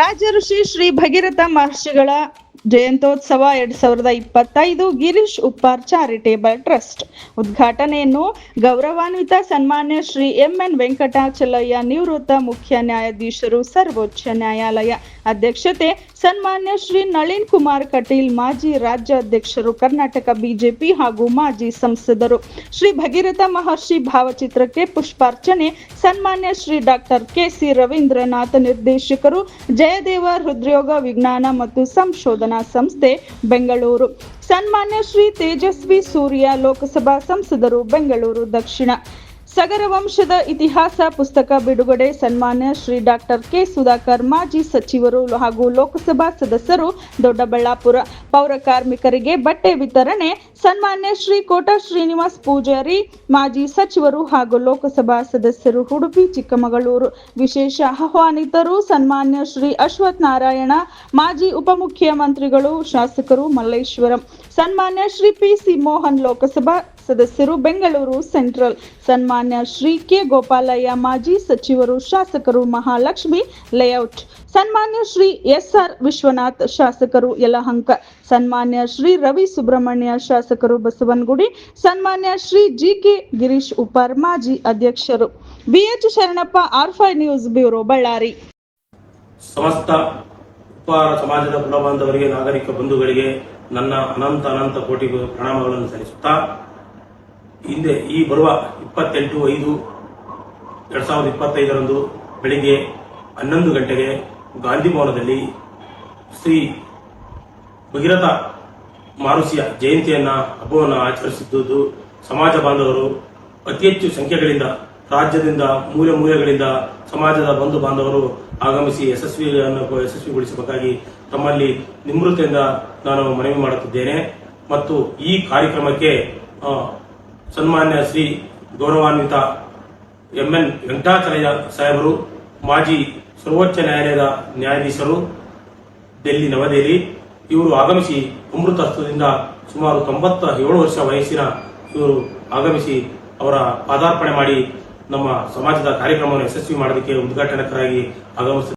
ರಾಜಋಷಿ ಶ್ರೀ ಭಗೀರಥ ಮಹರ್ಷಿಗಳ ಜಯಂತ್ಯೋತ್ಸವ ಎರಡ್ ಸಾವಿರದ ಇಪ್ಪತ್ತೈದು ಗಿರೀಶ್ ಉಪ್ಪಾರ್ ಚಾರಿಟೇಬಲ್ ಟ್ರಸ್ಟ್. ಉದ್ಘಾಟನೆಯನ್ನು ಗೌರವಾನ್ವಿತ ಸನ್ಮಾನ್ಯ ಶ್ರೀ ಎಂಎನ್ ವೆಂಕಟಾಚಲಯ್ಯ ನಿವೃತ್ತ ಮುಖ್ಯ ನ್ಯಾಯಾಧೀಶರು, ಸರ್ವೋಚ್ಚ ನ್ಯಾಯಾಲಯ ಅಧ್ಯಕ್ಷತೆ, ಸನ್ಮಾನ್ಯ ಶ್ರೀ ನಳಿನ್ ಕುಮಾರ್ ಕಟೀಲ್, ಮಾಜಿ ರಾಜ್ಯಾಧ್ಯಕ್ಷರು ಕರ್ನಾಟಕ ಬಿಜೆಪಿ ಹಾಗೂ ಮಾಜಿ ಸಂಸದರು. ಶ್ರೀ ಭಗೀರಥ ಮಹರ್ಷಿ ಭಾವಚಿತ್ರಕ್ಕೆ ಪುಷ್ಪಾರ್ಚನೆ, ಸನ್ಮಾನ್ಯ ಶ್ರೀ ಡಾಕ್ಟರ್ ಕೆಸಿ ರವೀಂದ್ರನಾಥ್ ನಿರ್ದೇಶಕರು, ಜಯದೇವ ಹೃದ್ರೋಗ ವಿಜ್ಞಾನ ಮತ್ತು ಸಂಶೋಧನಾ ಸಂಸ್ಥೆ ಬೆಂಗಳೂರು. ಸನ್ಮಾನ್ಯ ಶ್ರೀ ತೇಜಸ್ವಿ ಸೂರ್ಯ ಲೋಕಸಭಾ ಸಂಸದರು ಬೆಂಗಳೂರು ದಕ್ಷಿಣ. ಸಗರ ವಂಶದ ಇತಿಹಾಸ ಪುಸ್ತಕ ಬಿಡುಗಡೆ ಸನ್ಮಾನ್ಯ ಶ್ರೀ ಡಾಕ್ಟರ್ ಕೆ ಸುಧಾಕರ್, ಮಾಜಿ ಸಚಿವರು ಹಾಗೂ ಲೋಕಸಭಾ ಸದಸ್ಯರು ದೊಡ್ಡಬಳ್ಳಾಪುರ. ಪೌರ ಕಾರ್ಮಿಕರಿಗೆ ಬಟ್ಟೆ ವಿತರಣೆ, ಸನ್ಮಾನ್ಯ ಶ್ರೀ ಕೋಟ ಶ್ರೀನಿವಾಸ್ ಪೂಜಾರಿ, ಮಾಜಿ ಸಚಿವರು ಹಾಗೂ ಲೋಕಸಭಾ ಸದಸ್ಯರು ಉಡುಪಿ, ಚಿಕ್ಕಮಗಳೂರು. ವಿಶೇಷ ಆಹ್ವಾನಿತರು ಸನ್ಮಾನ್ಯ ಶ್ರೀ ಅಶ್ವಥ್ ನಾರಾಯಣ, ಮಾಜಿ ಉಪಮುಖ್ಯಮಂತ್ರಿಗಳು, ಶಾಸಕರು ಮಲ್ಲೇಶ್ವರಂ. ಸನ್ಮಾನ್ಯ ಶ್ರೀ ಪಿ ಸಿ ಮೋಹನ್ ಲೋಕಸಭಾ ಸದಸ್ಯರು ಬೆಂಗಳೂರು ಸೆಂಟ್ರಲ್. ಸನ್ಮಾನ್ಯ ಶ್ರೀ ಕೆ ಗೋಪಾಲಯ್ಯ, ಮಾಜಿ ಸಚಿವರು, ಶಾಸಕರು ಮಹಾಲಕ್ಷ್ಮಿ ಲೇಔಟ್. ಸನ್ಮಾನ್ಯ ಶ್ರೀ ಎಸ್ ಆರ್ ವಿಶ್ವನಾಥ್, ಶಾಸಕರು ಯಲಹಂಕ. ಸನ್ಮಾನ್ಯ ಶ್ರೀ ರವಿ ಸುಬ್ರಹ್ಮಣ್ಯ, ಶಾಸಕರು ಬಸವನಗುಡಿ. ಸನ್ಮಾನ್ಯ ಶ್ರೀ ಜಿ ಕೆ ಗಿರೀಶ್ ಉಪಾರ್, ಮಾಜಿ ಅಧ್ಯಕ್ಷರು. ಬಿಎಚ್ ಶರಣಪ್ಪ, ಆರ್ಫೈ ನ್ಯೂಸ್ ಬ್ಯೂರೋ, ಬಳ್ಳಾರಿ. ಸಮಸ್ತ ಸಮಾಜದ ಕುಲಬಾಂಧವರಿಗೆ ನಾಗರಿಕ ಬಂಧುಗಳಿಗೆ ನನ್ನ ಅನಂತ ಅನಂತ ಕೋಟಿ ಪ್ರಣಾಮಗಳನ್ನು ಸಲ್ಲಿಸುತ್ತಾ ಹಿಂದೆ ಈ ಬರುವ ಇಪ್ಪತ್ತೆಂಟು, ಐದು, ಎರಡ್ ಸಾವಿರದ ಇಪ್ಪತ್ತೈದರಂದು ಬೆಳಿಗ್ಗೆ ಹನ್ನೊಂದು ಗಂಟೆಗೆ ಗಾಂಧಿ ಭವನದಲ್ಲಿ ಶ್ರೀ ಭಗೀರಥ ಮಾರುಸಿಯ ಜಯಂತಿಯನ್ನ, ಹಬ್ಬವನ್ನು ಆಚರಿಸಿದ್ದು ಸಮಾಜ ಬಾಂಧವರು ಅತಿ ಹೆಚ್ಚು ಸಂಖ್ಯೆಗಳಿಂದ ರಾಜ್ಯದಿಂದ ಮೂಲೆ ಮೂಲೆಗಳಿಂದ ಸಮಾಜದ ಬಂಧು ಬಾಂಧವರು ಆಗಮಿಸಿ ಯಶಸ್ವಿಯನ್ನು ಯಶಸ್ವಿಗೊಳಿಸಬೇಕಾಗಿ ತಮ್ಮಲ್ಲಿ ನಿಮೃತೆಯಿಂದ ನಾನು ಮನವಿ ಮಾಡುತ್ತಿದ್ದೇನೆ. ಮತ್ತು ಈ ಕಾರ್ಯಕ್ರಮಕ್ಕೆ ಸನ್ಮಾನ್ಯ ಶ್ರೀ ಗೌರವಾನ್ವಿತ ಎಂಎನ್ ವೆಂಕಟಾಚಲಯ್ಯ ಸಾಹೇಬರು, ಮಾಜಿ ಸರ್ವೋಚ್ಚ ನ್ಯಾಯಾಲಯದ ನ್ಯಾಯಾಧೀಶರು, ಡೆಲ್ಲಿ ನವದೆಹಲಿ. ಇವರು ಆಗಮಿಸಿ ಅಮೃತ ಹಸ್ತದಿಂದ ಸುಮಾರು ತೊಂಬತ್ತ ಏಳು ವರ್ಷ ವಯಸ್ಸಿನ ಇವರು ಆಗಮಿಸಿ ಅವರ ಪಾದಾರ್ಪಣೆ ಮಾಡಿ ನಮ್ಮ ಸಮಾಜದ ಕಾರ್ಯಕ್ರಮವನ್ನು ಯಶಸ್ವಿ ಮಾಡೋದಕ್ಕೆ ಉದ್ಘಾಟನಕರಾಗಿ ಆಗಮಿಸ